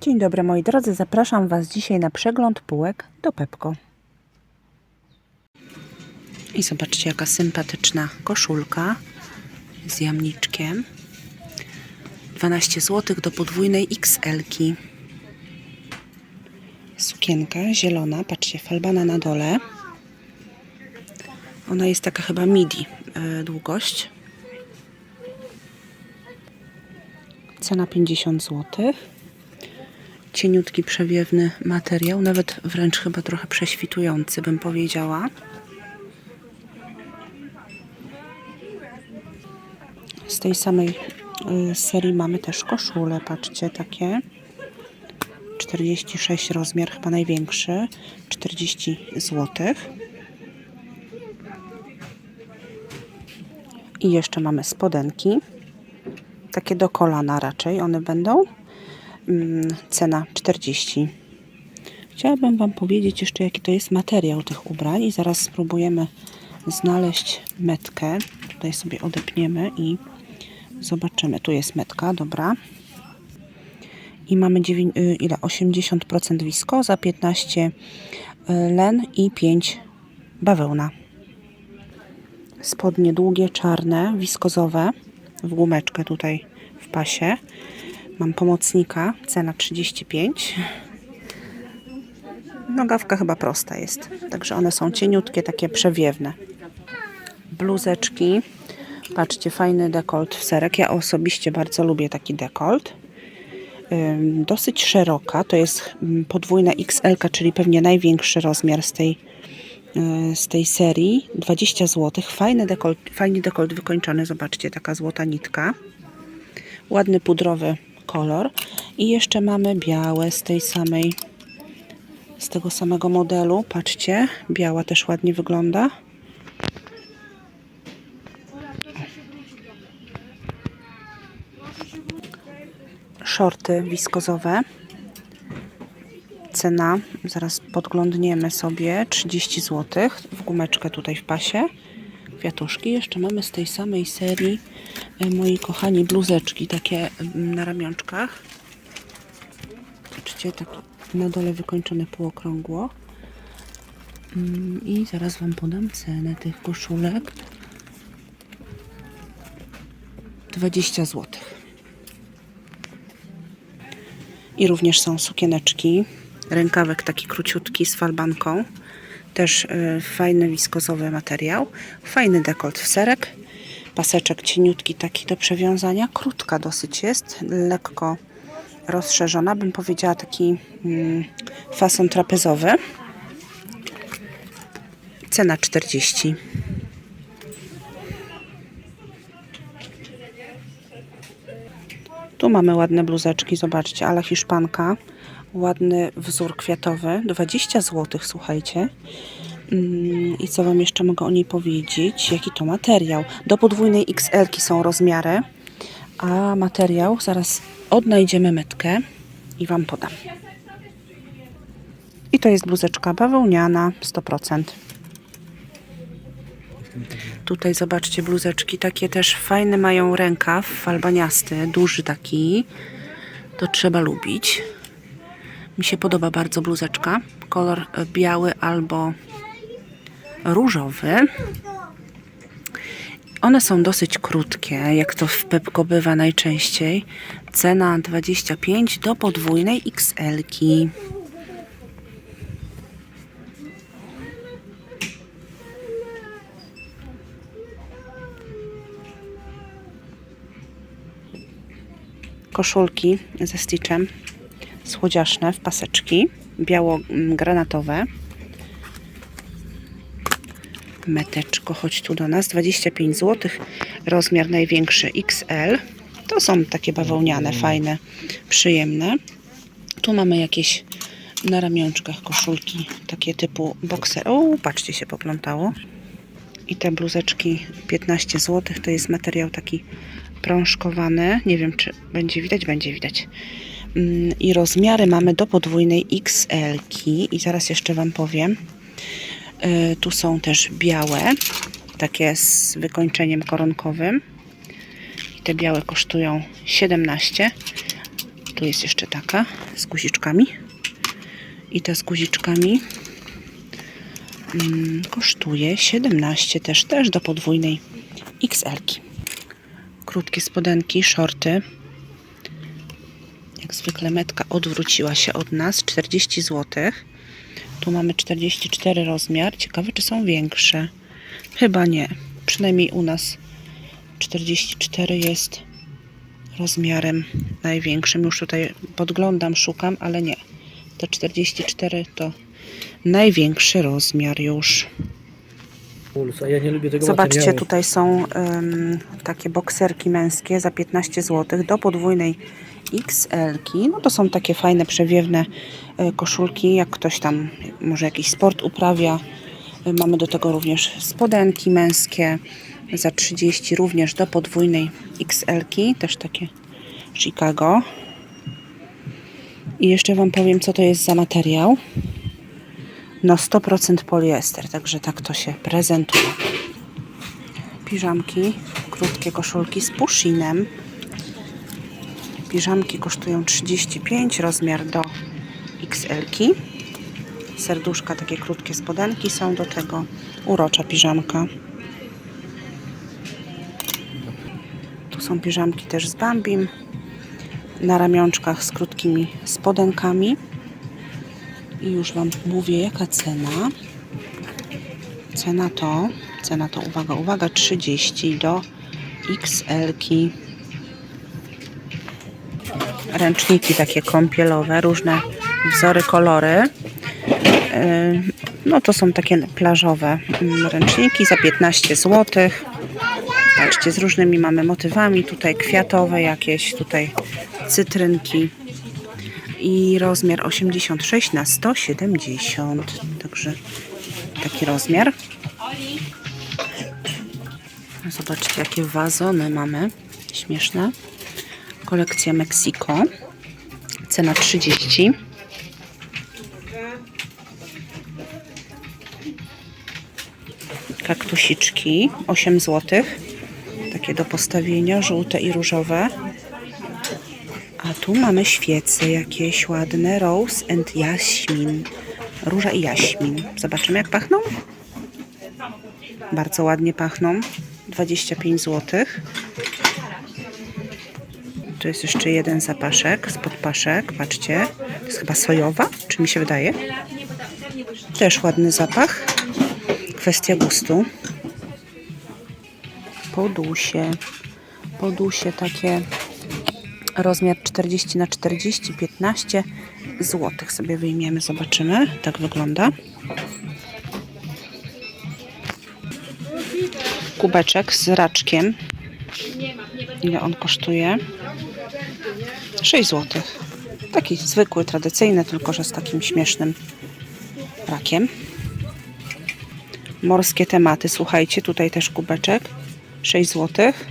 Dzień dobry moi drodzy, zapraszam Was dzisiaj na przegląd półek do Pepko. I zobaczcie jaka sympatyczna koszulka z jamniczkiem. 12 zł do podwójnej XL-ki. Sukienka zielona, patrzcie, falbana na dole. Ona jest taka chyba midi e, długość. Cena 50 zł. Cieniutki, przewiewny materiał, nawet wręcz chyba trochę prześwitujący, bym powiedziała. Z tej samej y, serii mamy też koszule, patrzcie, takie. 46 rozmiar, chyba największy, 40 zł. I jeszcze mamy spodenki, takie do kolana raczej one będą. Mm, Cena 40. Chciałabym Wam powiedzieć jeszcze, jaki to jest materiał tych ubrań i zaraz spróbujemy znaleźć metkę. Tutaj sobie odepniemy i zobaczymy. Tu jest metka, dobra. I mamy dziewię- y, ile? 80% wiskoza, 15 y, len i 5 bawełna. Spodnie długie, czarne, wiskozowe, w gumeczkę tutaj w pasie. Mam pomocnika, cena 35. Nogawka chyba prosta jest, także one są cieniutkie, takie przewiewne. Bluzeczki, patrzcie, fajny dekolt w serek. Ja osobiście bardzo lubię taki dekolt. Dosyć szeroka, to jest podwójna XL, czyli pewnie największy rozmiar z tej, y, z tej serii. 20 zł. Fajny dekolt, fajnie dekolt wykończony, zobaczcie, taka złota nitka. Ładny pudrowy kolor. I jeszcze mamy białe z tej samej, z tego samego modelu. Patrzcie, biała też ładnie wygląda. Shorty wiskozowe. Cena, zaraz podglądniemy sobie, 30 zł. W gumeczkę tutaj w pasie. Kwiatuszki. Jeszcze mamy z tej samej serii, e, moi kochani, bluzeczki takie mm, na ramionczkach. Patrzcie, tak na dole wykończone półokrągło. Mm, I zaraz Wam podam cenę tych koszulek. 20 zł. I również są sukieneczki. Rękawek taki króciutki z falbanką. Też y, fajny wiskozowy materiał. Fajny dekolt w serek. Paseczek cieniutki taki do przewiązania. Krótka dosyć jest. Lekko rozszerzona. Bym powiedziała taki mm, fason trapezowy. Cena 40. Tu mamy ładne bluzeczki, zobaczcie, ale hiszpanka. Ładny wzór kwiatowy, 20 zł, słuchajcie. Mm, I co Wam jeszcze mogę o niej powiedzieć? Jaki to materiał? Do podwójnej XL są rozmiary, a materiał, zaraz odnajdziemy metkę i Wam podam. I to jest bluzeczka bawełniana, 100%. Tutaj zobaczcie bluzeczki, takie też fajne mają rękaw, falbaniasty, duży taki. To trzeba lubić. Mi się podoba bardzo bluzeczka. Kolor e, biały albo różowy. One są dosyć krótkie, jak to w Pepko bywa najczęściej. Cena 25 do podwójnej XL-ki. koszulki ze stitchem słodziaszne w paseczki biało-granatowe meteczko, chodź tu do nas 25 zł rozmiar największy XL to są takie bawełniane, fajne przyjemne. Tu mamy jakieś na ramionczkach koszulki takie typu boxer o, patrzcie się poplątało. I te bluzeczki 15 zł to jest materiał taki prążkowany. Nie wiem, czy będzie widać, będzie widać. Mm, I rozmiary mamy do podwójnej XL. -ki. I zaraz jeszcze Wam powiem. Y, Tu są też białe, takie z wykończeniem koronkowym. I te białe kosztują 17. Tu jest jeszcze taka z guziczkami. I ta z guziczkami mm, kosztuje 17 też, też do podwójnej XL-ki. Krótkie spodenki, shorty. Jak zwykle metka odwróciła się od nas. 40 zł. Tu mamy 44 rozmiar. Ciekawe, czy są większe. Chyba nie. Przynajmniej u nas 44 jest rozmiarem największym. Już tutaj podglądam, szukam, ale nie. To 44 to największy rozmiar już. Ja nie lubię tego Zobaczcie, tutaj są em, takie bokserki męskie za 15 zł do podwójnej XL-ki. No to są takie fajne, przewiewne e, koszulki, jak ktoś tam może jakiś sport uprawia. E, Mamy do tego również spodenki męskie za 30 również do podwójnej XL-ki, też takie Chicago. I jeszcze Wam powiem, co to jest za materiał. No 100% poliester, także tak to się prezentuje. Piżamki, krótkie koszulki z pushinem. Piżamki kosztują 35, rozmiar do XL-ki. Serduszka, takie krótkie spodenki są do tego. Urocza piżamka. Tu są piżamki też z bambim. Na ramionczkach z krótkimi spodenkami. I już Wam mówię, jaka cena. Cena to, cena to, uwaga, uwaga, 30 do XL-ki. Ręczniki takie kąpielowe, różne wzory, kolory. Yy, No to są takie plażowe mm, ręczniki za 15 zł. Patrzcie, z różnymi mamy motywami. Tutaj kwiatowe jakieś, tutaj cytrynki i rozmiar 86 na 170 także taki rozmiar zobaczcie jakie wazony mamy śmieszne kolekcja Mexico cena 30 kaktusiczki 8 zł takie do postawienia żółte i różowe a tu mamy świece jakieś ładne. Rose and jaśmin. Róża i jaśmin. Zobaczymy jak pachną. Bardzo ładnie pachną. 25 zł. Tu jest jeszcze jeden zapaszek z podpaszek. Patrzcie. To jest chyba sojowa, czy mi się wydaje? Też ładny zapach. Kwestia gustu. Podusie. Podusie takie rozmiar 40 na 40 15 zł sobie wyjmiemy zobaczymy tak wygląda kubeczek z raczkiem ile on kosztuje 6 zł taki zwykły, tradycyjny tylko że z takim śmiesznym rakiem morskie tematy słuchajcie, tutaj też kubeczek 6 złotych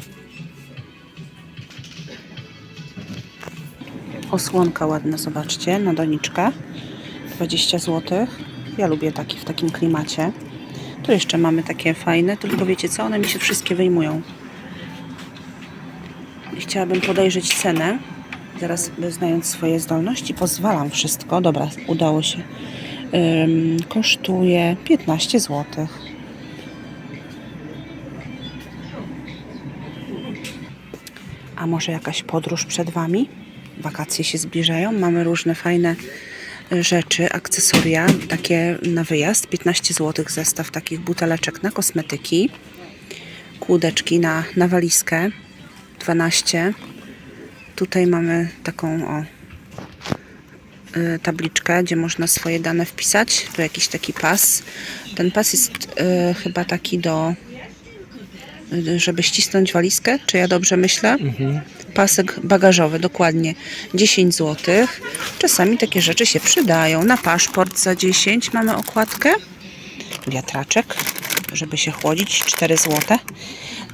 Osłonka ładna, zobaczcie, na doniczkę. 20 zł. Ja lubię taki w takim klimacie. Tu jeszcze mamy takie fajne, tylko wiecie co, one mi się wszystkie wyjmują. Chciałabym podejrzeć cenę. Zaraz, znając swoje zdolności, pozwalam wszystko. Dobra, udało się. Kosztuje 15 zł. A może jakaś podróż przed Wami? Wakacje się zbliżają, mamy różne fajne y, rzeczy, akcesoria, takie na wyjazd. 15 zł zestaw takich buteleczek na kosmetyki. Kłódeczki na, na walizkę. 12. Tutaj mamy taką o, y, tabliczkę, gdzie można swoje dane wpisać. Tu jakiś taki pas. Ten pas jest y, chyba taki do, y, żeby ścisnąć walizkę, czy ja dobrze myślę? Mhm. Pasek bagażowy, dokładnie 10 zł. Czasami takie rzeczy się przydają. Na paszport za 10 mamy okładkę. Wiatraczek, żeby się chłodzić, 4 zł.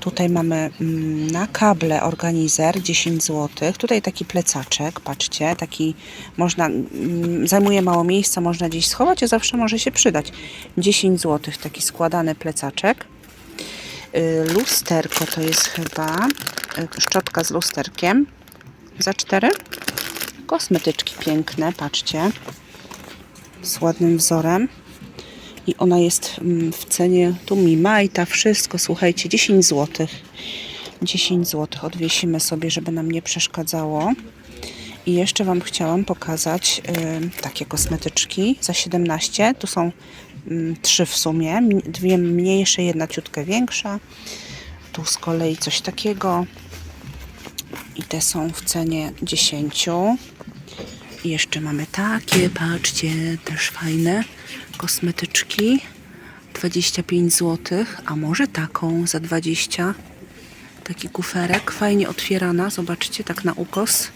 Tutaj mamy mm, na kable organizer 10 zł. Tutaj taki plecaczek, patrzcie, taki można, mm, zajmuje mało miejsca, można gdzieś schować, a zawsze może się przydać. 10 zł, taki składany plecaczek. Y, Lusterko to jest chyba y, szczotka z lusterkiem za 4. Kosmetyczki piękne, patrzcie. Z ładnym wzorem. I ona jest mm, w cenie, tu mi majta, wszystko, słuchajcie, 10 zł. 10 zł odwiesimy sobie, żeby nam nie przeszkadzało. I jeszcze Wam chciałam pokazać y, takie kosmetyczki za 17. Tu są mm, trzy w sumie, dwie mniejsze, jedna ciutkę większa. Tu z kolei coś takiego. I te są w cenie 10. I jeszcze mamy takie, patrzcie, też fajne kosmetyczki. 25 zł, a może taką za 20. Taki kuferek, fajnie otwierana, zobaczcie, tak na ukos.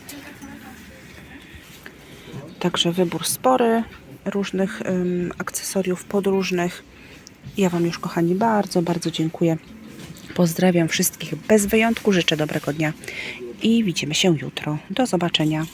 Także wybór spory różnych akcesoriów podróżnych. Ja Wam już, kochani, bardzo, bardzo dziękuję. Pozdrawiam wszystkich bez wyjątku, życzę dobrego dnia i widzimy się jutro. Do zobaczenia.